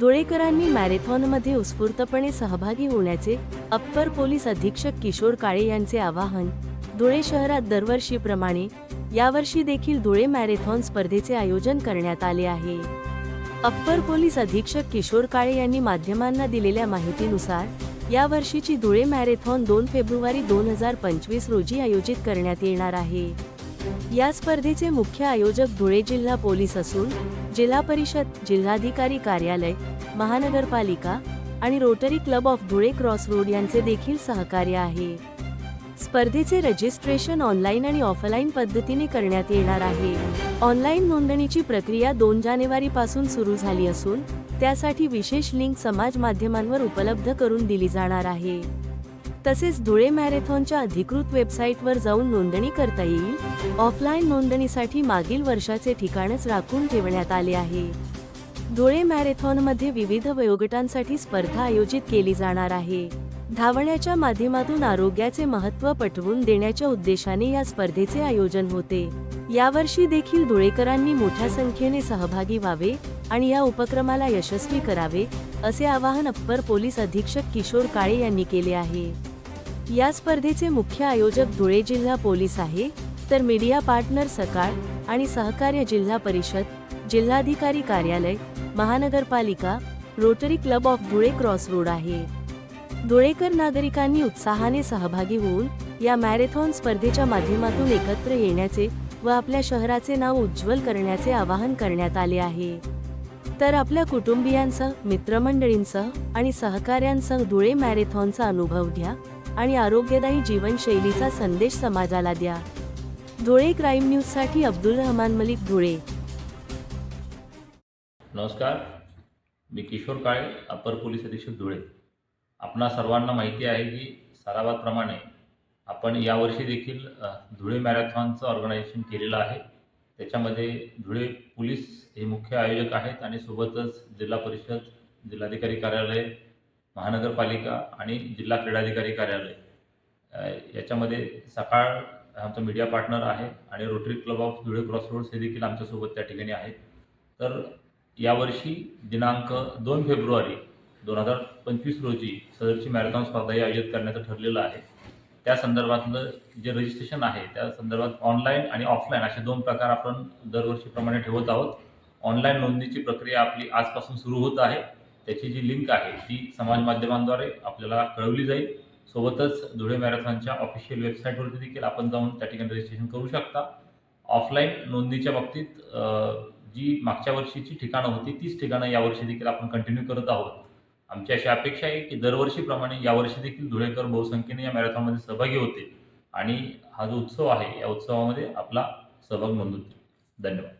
धुळेकरांनी मॅरेथॉनमध्ये उत्स्फूर्तपणे सहभागी होण्याचे अप्पर पोलीस अधीक्षक किशोर काळे यांचे आवाहन धुळे शहरात दरवर्षीप्रमाणे यावर्षी देखील धुळे मॅरेथॉन स्पर्धेचे आयोजन करण्यात आले आहे. अप्पर पोलीस अधीक्षक किशोर काळे यांनी माध्यमांना दिलेल्या माहितीनुसार यावर्षीची धुळे मॅरेथॉन दोन फेब्रुवारी दोन हजार पंचवीस रोजी आयोजित करण्यात येणार आहे. या स्पर्धेचे मुख्य आयोजक धुळे जिल्हा पोलीस असून जिल्हा परिषद जिल्हाधिकारी कार्यालय महानगरपालिका आणि Rotary club of Dhule cross road यांचे देखील सहकार्य आहे. स्पर्धेचे रजिस्ट्रेशन ऑनलाईन आणि ऑफलाईन पद्धतीने करण्यात येणार आहे. ऑनलाईन नोंदणीची प्रक्रिया दोन जानेवारी पासून सुरू झाली असून त्यासाठी विशेष लिंक समाज माध्यमांवर उपलब्ध करून दिली जाणार आहे. तसेच धुळे मॅरेथॉनच्या अधिकृत वेबसाईटवर जाऊन नोंदणी करता येईल. ऑफलाईन नोंदणीसाठी मागील वर्षाचे ठिकाणच राखून ठेवण्यात आले आहे. धुळे मॅरेथॉनमध्ये विविध वयोगटांसाठी स्पर्धा आयोजित केली जाणार आहे. धावण्याच्या माध्यमातून आरोग्याचे महत्त्व पटवून देण्याच्या उद्देशाने या स्पर्धेचे आयोजन होते. यावर्षी देखील धुळेकरांनी मोठ्या संख्येने सहभागी व्हावे आणि या उपक्रमाला यशस्वी करावे असे आवाहन अप्पर पोलीस अधीक्षक किशोर काळे यांनी केले आहे. या स्पर्धेचे मुख्य आयोजक धुळे जिल्हा पोलीस आहे तर मीडिया पार्टनर सकाळ आणि सहकार्य जिल्हा परिषद जिल्हाधिकारी कार्यालय महानगरपालिका Rotary club of Dhule cross road आहे. धुळेकर नागरिकांनी उत्साहाने सहभागी होऊन या मॅरेथॉन स्पर्धेच्या माध्यमातून एकत्र येण्याचे व आपल्या शहराचे नाव उज्ज्वल करण्याचे आवाहन करण्यात आले आहे. तर आपल्या कुटुंबियांसह मित्रमंडळींसह आणि सहकाऱ्यांसह धुळे मॅरेथॉनचा अनुभव घ्या. आणि आरोग्यदायी जीवनशैलीचा संदेश समाजाला द्या. धुळे क्राईम न्यूजसाठी अब्दुल रहमान मलिक धुळे. नमस्कार. मी किशोर काळे अपर पोलीस अधीक्षक धुळे. आपणा सर्वांना माहिती आहे की सरावाप्रमाणे आपण यावर्षी देखील धुळे मॅरेथॉनचं ऑर्गनायझेशन केलेलं आहे. त्याच्यामध्ये धुळे पोलीस हे मुख्य आयोजक आहेत आणि सोबतच जिल्हा परिषद जिल्हाधिकारी कार्यालय महानगरपालिका आणि जिल्हा क्रीडाधिकारी कार्यालय. याच्यामध्ये सकाळ आमचा मीडिया पार्टनर आहे आणि Rotary club of Dhule cross roads हे देखील आमच्यासोबत त्या ठिकाणी आहेत. तर यावर्षी दिनांक दोन फेब्रुवारी दोन हजार पंचवीस रोजी सदरची मॅरेथॉन स्पर्धा ही आयोजित करण्याचं ठरलेलं आहे. त्या संदर्भातलं जे रजिस्ट्रेशन आहे त्या संदर्भात ऑनलाईन आणि ऑफलाईन असे दोन प्रकार आपण दरवर्षीप्रमाणे ठेवत आहोत. ऑनलाईन नोंदणीची प्रक्रिया आपली आजपासून सुरू होत आहे. त्याची जी लिंक आहे ती समाज माध्यमांद्वारे आपल्याला कळवली जाईल. सोबतच धुळे मॅरेथॉनच्या ऑफिशियल वेबसाईटवरती देखील आपण जाऊन त्या ठिकाणी रजिस्ट्रेशन करू शकता. ऑफलाईन नोंदणीच्या बाबतीत जी मागच्या वर्षीची ठिकाणं होती तीच ठिकाणं यावर्षी देखील आपण कंटिन्यू करत आहोत. आमची अशी अपेक्षा आहे की दरवर्षीप्रमाणे यावर्षी देखील धुळेकर बहुसंख्येने या मॅरेथॉनमध्ये सहभागी होते आणि हा जो उत्सव आहे या उत्सवामध्ये आपला सहभाग नोंदवतो धन्यवाद.